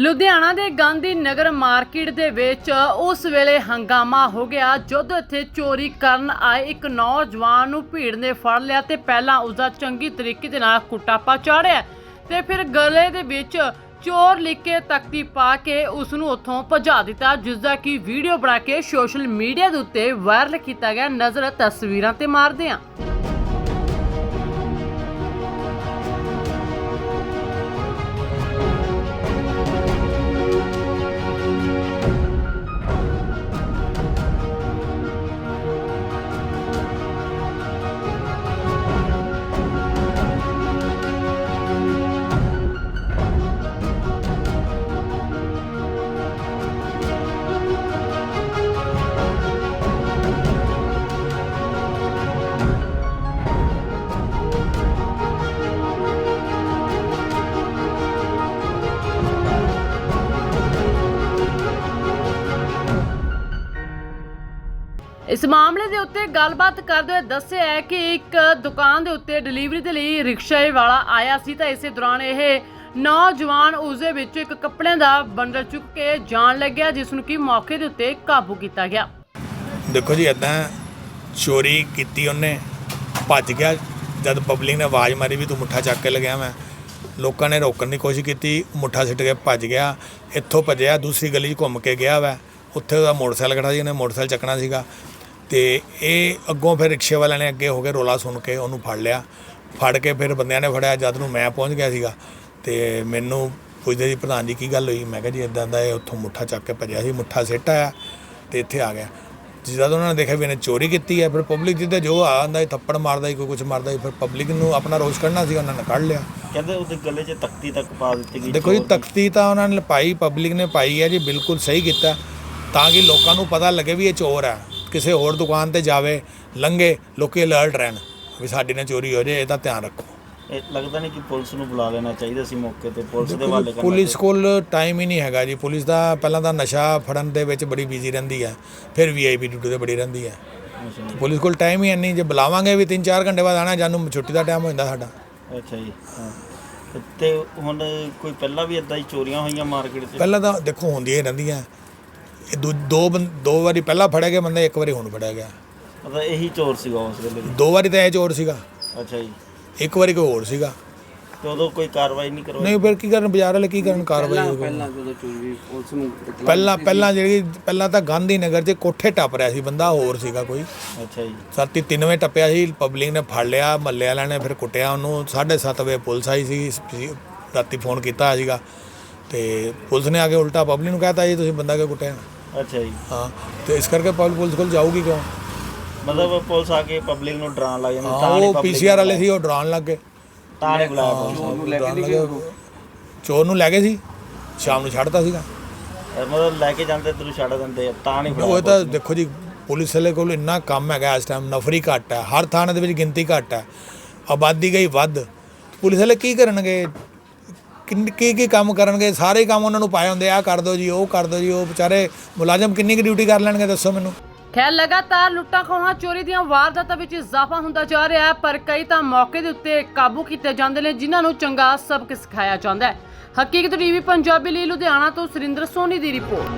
ਲੁਧਿਆਣਾ ਦੇ ਗਾਂਧੀ ਨਗਰ ਮਾਰਕੀਟ ਦੇ ਵਿੱਚ ਉਸ ਵੇਲੇ ਹੰਗਾਮਾ ਹੋ ਗਿਆ ਜਦੋਂ ਇੱਥੇ ਚੋਰੀ ਕਰਨ ਆਏ ਇੱਕ ਨੌਜਵਾਨ ਨੂੰ ਭੀੜ ਨੇ ਫੜ ਲਿਆ ਤੇ ਪਹਿਲਾਂ ਉਸ ਦਾ ਚੰਗੀ ਤਰੀਕੇ ਦੇ ਨਾਲ ਕੁੱਟਾਪਾ ਚਾੜਿਆ ਤੇ ਫਿਰ ਗਲੇ ਦੇ ਵਿੱਚ ਚੋਰ ਲਿਖ ਕੇ ਤਖਤੀ ਪਾ ਕੇ ਉਸ ਨੂੰ ਉੱਥੋਂ ਭਜਾ ਦਿੱਤਾ ਜਿਸ ਦਾ ਕਿ ਵੀਡੀਓ ਬਣਾ ਕੇ ਸੋਸ਼ਲ ਮੀਡੀਆ ਦੇ ਉੱਤੇ ਵਾਇਰਲ ਕੀਤਾ ਗਿਆ। ਨਜ਼ਰ ਤਸਵੀਰਾਂ ਤੇ ਮਾਰਦੇ ਹਾਂ। ਇਸ ਮਾਮਲੇ ਦੇ ਉੱਤੇ ਗੱਲਬਾਤ ਕਰਦੇ ਹੋਏ ਦੱਸਿਆ ਹੈ ਕਿ ਇੱਕ ਦੁਕਾਨ ਦੇ ਉੱਤੇ ਡਿਲੀਵਰੀ ਦੇ ਲਈ ਰਿਕਸ਼ੇ ਵਾਲਾ ਆਇਆ ਸੀ ਤਾਂ ਇਸੇ ਦੌਰਾਨ ਇਹ ਨੌਜਵਾਨ ਉਸ ਦੇ ਵਿੱਚ ਇੱਕ ਕੱਪੜਿਆਂ ਦਾ ਬੰਡਲ ਚੁੱਕ ਕੇ ਜਾਣ ਲੱਗਿਆ ਜਿਸ ਨੂੰ ਕਿ ਮੌਕੇ ਦੇ ਉੱਤੇ ਕਾਬੂ ਕੀਤਾ ਗਿਆ। ਦੇਖੋ ਜੀ ਇਦਾਂ ਚੋਰੀ ਕੀਤੀ ਉਹਨੇ, ਭੱਜ ਗਿਆ। ਜਦ ਪਬਲਿਕ ਨੇ ਆਵਾਜ਼ ਮਾਰੀ ਵੀ ਤੂੰ ਮੁੱਠਾ ਚੱਕ ਕੇ ਲਗਿਆ ਮੈਂ। ਲੋਕਾਂ ਨੇ ਰੋਕਣ ਦੀ ਕੋਸ਼ਿਸ਼ ਕੀਤੀ, ਮੁੱਠਾ ਸਿੱਟ ਕੇ ਭੱਜ ਗਿਆ। ਇੱਥੋਂ ਭੱਜਿਆ, ਦੂਸਰੀ ਗਲੀ 'ਚ ਘੁੰਮ ਕੇ ਗਿਆ ਵਾ। ਉੱਥੇ ਉਹਦਾ ਮੋਟਰਸਾਈਕਲ ਖੜਾ ਸੀ, ਉਹਨੇ ਮੋਟਰਸਾਈਕਲ ਚੱਕਣਾ ਸੀਗਾ। ਤੇ ਇਹ ਅੱਗੋਂ ਫਿਰ ਰਿਕਸ਼ੇ ਵਾਲਿਆਂ ਨੇ ਅੱਗੇ ਹੋ ਕੇ ਰੋਲਾ ਸੁਣ ਕੇ ਉਹਨੂੰ ਫੜ ਲਿਆ। ਫੜ ਕੇ ਫਿਰ ਬੰਦਿਆਂ ਨੇ ਫੜਿਆ ਜਦ ਨੂੰ ਮੈਂ ਪਹੁੰਚ ਗਿਆ ਸੀਗਾ ਤੇ ਮੈਨੂੰ ਪੁੱਛਦੇ ਜੀ ਪ੍ਰਧਾਨ ਜੀ ਕੀ ਗੱਲ ਹੋਈ? ਮੈਂ ਕਿਹਾ ਜੀ ਇਦਾਂ ਦਾ ਇਹ ਉੱਥੋਂ ਮੁੱਠਾ ਚੱਕ ਕੇ ਭੱਜਿਆ ਸੀ ਮੁੱਠਾ ਸਿੱਟ ਆਇਆ ਤੇ ਇੱਥੇ ਆ ਗਿਆ। ਜਦ ਉਹਨਾਂ ਨੇ ਦੇਖਿਆ ਵੀ ਇਹਨੇ ਚੋਰੀ ਕੀਤੀ ਹੈ ਫਿਰ ਪਬਲਿਕ ਜਿੱਦੇ ਜੋ ਆਂਦਾ ਥੱਪੜ ਮਾਰਦਾ ਸੀ ਕੋਈ ਕੁਝ ਮਾਰਦਾ ਸੀ ਫਿਰ ਪਬਲਿਕ ਨੂੰ ਆਪਣਾ ਰੋਸ ਕੱਢਣਾ ਸੀ ਉਹਨਾਂ ਨੇ ਕੱਢ ਲਿਆ। ਕਹਿੰਦੇ ਉਹਦੇ ਗਲੇ 'ਚ ਤਖਤੀ ਤੱਕ ਪਾ ਦਿੱਤੀ ਗਈ ਦੇਖੋ ਜੀ। ਤਖਤੀ ਤਾਂ ਉਹਨਾਂ ਨੇ ਪਾਈ ਪਬਲਿਕ ਨੇ ਪਾਈ ਹੈ ਜੀ ਬਿਲਕੁਲ ਸਹੀ ਕੀਤਾ। ਤਾਂ ਕਿ ਲੋਕਾਂ ਨੂੰ ਪਤਾ ਲੱਗੇ ਵੀ ਇਹ ਚੋਰ ਹੈ ਕਿਸੇ ਹੋਰ ਦੁਕਾਨ ਤੇ ਜਾਵੇ ਲੰਘੇ ਲੋਕੀ ਅਲਰਟ ਰਹਿਣ ਵੀ ਸਾਡੀ ਨਾਲ ਚੋਰੀ ਹੋ ਜਾਏ ਇਹਦਾ ਧਿਆਨ ਰੱਖੋ। ਇਹ ਲੱਗਦਾ ਨਹੀਂ ਕਿ ਪੁਲਿਸ ਨੂੰ ਬੁਲਾ ਲੈਣਾ ਚਾਹੀਦਾ ਸੀ ਮੌਕੇ ਤੇ ਪੁਲਿਸ ਦੇ ਹਵਾਲੇ ਜੀ, ਕਰਨਾ ਪੁਲਿਸ ਕੋਲ ਟਾਈਮ ਹੀ ਨਹੀਂ ਹੈਗਾ ਜੀ। ਪੁਲਿਸ ਦਾ ਪਹਿਲਾਂ ਤਾਂ ਨਸ਼ਾ ਫੜਨ ਦੇ ਵਿੱਚ ਬੜੀ ਬਿਜ਼ੀ ਰਹਿੰਦੀ ਹੈ ਫਿਰ ਵੀਆਈਪੀ ਡਿਊਟੀ ਤੇ ਬੜੀ ਰਹਿੰਦੀ ਹੈ। ਪੁਲਿਸ ਕੋਲ ਟਾਈਮ ਹੀ ਨਹੀਂ ਜੇ ਬੁਲਾਵਾਂਗੇ ਵੀ 3-4 ਘੰਟੇ ਬਾਅਦ ਆਣਾ ਜਾਨੂੰ ਛੁੱਟੀ ਦਾ ਟਾਈਮ ਹੋ ਜਾਂਦਾ ਸਾਡਾ। ਜੀ। ਅੱਛਾ ਜੀ ਤੇ- ਤੇ ਹੁਣ ਕੋਈ ਪਹਿਲਾਂ ਵੀ ਇਦਾਂ ਹੀ ਚੋਰੀਆਂ ਹੋਈਆਂ ਮਾਰਕੀਟ 'ਚ? ਪਹਿਲਾਂ ਤਾਂ ਦੇਖੋ ਹੁੰਦੀਆਂ ਹੀ ਰਹਿੰਦੀਆਂ। ਇਹ ਦੋ ਦੋ ਬੰ- ਦੋ ਵਾਰੀ ਪਹਿਲਾਂ ਫੜਿਆ ਗਿਆ ਬੰਦਾ ਇੱਕ ਵਾਰੀ ਹੁਣ ਫੜਿਆ ਗਿਆ। ਮਤਲਬ ਇਹੀ ਚੋਰ ਸੀਗਾ ਉਸ ਵੇਲੇ ਵੀ? ਦੋ ਵਾਰੀ ਤਾਂ ਇਹ ਚੋਰ ਸੀਗਾ। ਅੱਛਾ ਜੀ। ਇੱਕ ਵਾਰੀ ਕੋਈ ਹੋਰ ਸੀਗਾ। ਤੇ ਉਦੋਂ ਕੋਈ ਕਾਰਵਾਈ ਨਹੀਂ ਕਰਵਾਈ? ਨਹੀਂ ਫਿਰ ਕੀ ਕਰਨ ਬਾਜ਼ਾਰ ਵਾਲੇ ਕੀ ਕਰਨ ਕਾਰਵਾਈ ਪਹਿਲਾਂ ਜਦੋਂ ਚੋਰੀ ਪੁਲਿਸ ਨੂੰ ਪਹਿਲਾਂ ਪਹਿਲਾਂ ਜਿਹੜੀ ਪਹਿਲਾਂ ਤਾਂ ਗਾਂਧੀ ਨਗਰ 'ਚ ਕੋਠੇ ਟੱਪ ਰਿਹਾ ਸੀ ਬੰਦਾ ਹੋਰ ਸੀਗਾ ਕੋਈ। ਅੱਛਾ ਜੀ। ਸਾਤੀ 3 ਵਜੇ ਟੱਪਿਆ ਸੀ ਪਬਲਿਕ ਨੇ ਫੜ ਲਿਆ ਮੱਲੇ ਵਾਲਿਆਂ ਨੇ ਫਿਰ ਕੁੱਟਿਆ ਉਹਨੂੰ। 7:30 ਵਜੇ ਪੁਲਿਸ ਆਈ ਸੀ ਰਾਤੀ ਫੋਨ ਕੀਤਾ ਸੀਗਾ। ਤੇ ਪੁਲਿਸ ਨੇ ਆ ਕੇ ਉਲਟਾ ਪਬਲਿਕ ਨੂੰ ਕਹਤਾ ਜੀ ਤੁਸੀਂ ਬੰਦਾ ਕਿਉਂ ਕੁੱਟਿਆ? ਅੱਛਾ ਜੀ। ਹਾਂ ਤੇ ਇਸ ਕਰਕੇ ਪਬਲਿਕ ਪੁਲਿਸ ਕੋਲ ਜਾਊਗੀ ਕਿਉਂ? ਮਤਲਬ ਪੁਲਿਸ ਆ ਕੇ ਪਬਲਿਕ ਨੂੰ ਡਰਾਉਣ ਲੱਗ ਜਾਂਦੀ ਹਾਂ ਤਾਂ ਨਹੀਂ ਉਹ ਪੀਸੀਆਰ ਵਾਲੇ ਸੀ ਉਹ ਡਰਾਉਣ ਲੱਗ ਗਏ। ਤਾਂ ਨਹੀਂ ਬੁਲਾਇਆ ਪੁਲਿਸ ਨੂੰ। ਡਰਾਉਣ ਲੱਗੇ। ਚੋਰ ਨੂੰ ਲੈ ਗਏ ਸੀ ਸ਼ਾਮ ਨੂੰ ਛੱਡਤਾ ਸੀਗਾ। ਮਤਲਬ ਲੈ ਕੇ ਜਾਂਦੇ ਤੈਨੂੰ ਛੱਡ ਦਿੰਦੇ ਆ, ਤਾਂ ਨਹੀਂ ਉਹ ਬੁਲਾਇਆ ਤਾਂ ਦੇਖੋ ਜੀ ਪੁਲਿਸ ਵਾਲੇ ਕੋਲ ਇੰਨਾ ਕੰਮ ਹੈਗਾ ਇਸ ਟਾਈਮ ਨਫਰੀ ਘੱਟ ਹੈ ਹਰ ਥਾਣੇ ਦੇ ਵਿੱਚ ਗਿਣਤੀ ਘੱਟ ਹੈ। ਆਬਾਦੀ ਗਈ ਵੱਧ। ਪੁਲਿਸ ਵਾਲੇ ਕੀ ਕਰਨਗੇ? ਕੀ ਕੀ ਕੰਮ ਕਰਨਗੇ? ਸਾਰੇ ਕੰਮ ਉਹਨਾਂ ਨੂੰ ਪਾਏ ਹੁੰਦੇ ਆ। ਕਰ ਦਿਓ ਜੀ, ਉਹ ਕਰ ਦਿਓ ਜੀ, ਉਹ ਵਿਚਾਰੇ ਮੁਲਾਜ਼ਮ ਕਿੰਨੀ ਕੁ ਡਿਊਟੀ ਕਰ ਲੈਣਗੇ, ਦੱਸੋ ਮੈਨੂੰ। ਖੈਰ, ਲਗਾਤਾਰ ਲੁੱਟਾਂ ਖੋਹਾਂ, ਚੋਰੀ ਦੀਆਂ ਵਾਰਦਾਤਾਂ ਵਿੱਚ ਇਜ਼ਾਫਾ ਹੁੰਦਾ ਜਾ ਰਿਹਾ ਹੈ, ਪਰ ਕਈ ਤਾਂ ਮੌਕੇ ਦੇ ਉੱਤੇ ਕਾਬੂ ਕੀਤੇ ਜਾਂਦੇ ਨੇ, ਜਿਨ੍ਹਾਂ ਨੂੰ ਚੰਗਾ ਸਬਕ ਸਿਖਾਇਆ ਜਾਂਦਾ ਹੈ। ਹਕੀਕਤ ਟੀਵੀ, ਪੰਜਾਬੀ ਲਈ ਲੁਧਿਆਣਾ ਤੋਂ ਸੁਰਿੰਦਰ ਸੋਨੀ ਦੀ ਰਿਪੋਰਟ।